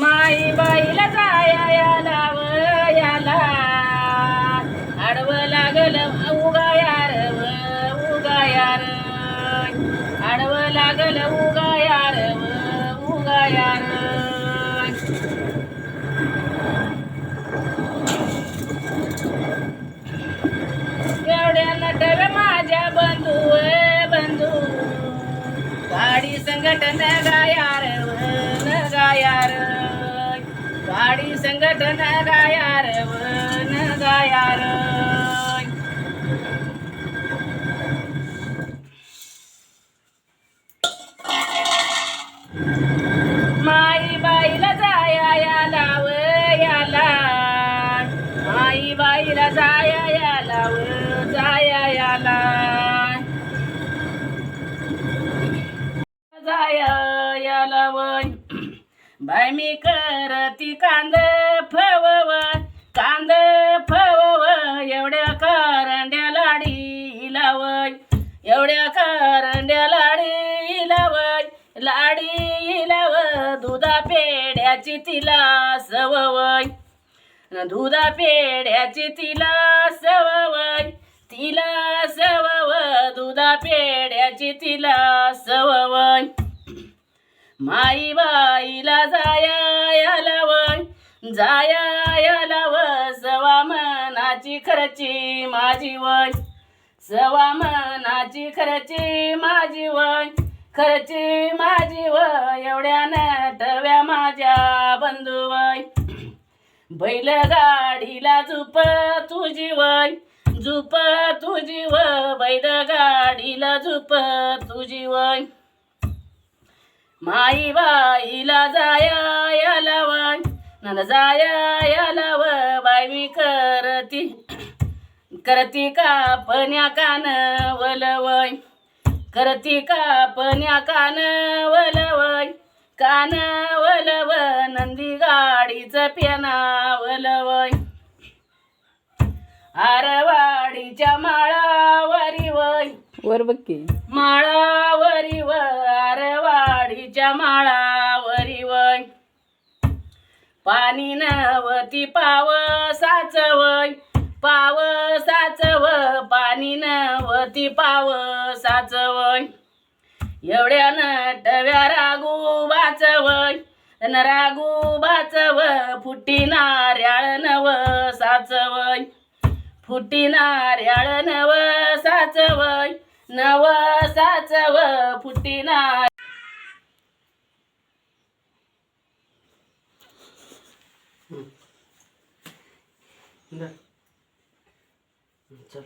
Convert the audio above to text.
माई बाईला जाया याला व याला. आडवं लागल उगा यार व उगा यार आडवं लागल उगा यार व उगा यार एवढ्या नटव्या माझ्या बंधू बंधू. गाडी संघटन गाया संघटन गायार व न गायार माई बाईला जाया याला व याला माई बाईला जाया याला व जाया याला जाया याला वय. बाय मी करती कांद फवव कांद फवव एवढ्या करंड्या लाडी लावय एवढ्या करंड्या लाडी लावय लाडी लाव दुधा पेड्याची तिला सवय दुधा पेड्याची तिला सवय तिला सवव दुधा पेड्याची तिला सवय माई बाईला जाया याला वय जाया याला व सवा मनाची खरची माझी वय सवा मनाची खरची माझी वय खरची माझी वय. एवढ्या नटव्या माझ्या बंधू वय. बैलगाडीला झुप तुझी वय झुप तुझी व बैलगाडीला झुप तुझी वय. माई बाईला जाया याला वय नंद जाया याला व बाई मी करती. करती का पण्या कान वलवय करती का पण्या कान वलवय कान वलव नंदी गाडीचं पेना वलवय आरवाडीच्या माळावरी वय वर बघ की. माळावरी पाणी नवती पाव साचवय पाव साचव पाणी नवती पाव साचवय एवढ्या नटव्या रागू वाचवय न रागू बाचव फुटी नार्याळ नव साचवय फुटी नार्याळ नव साचवय नव साचव फुटी नार चल.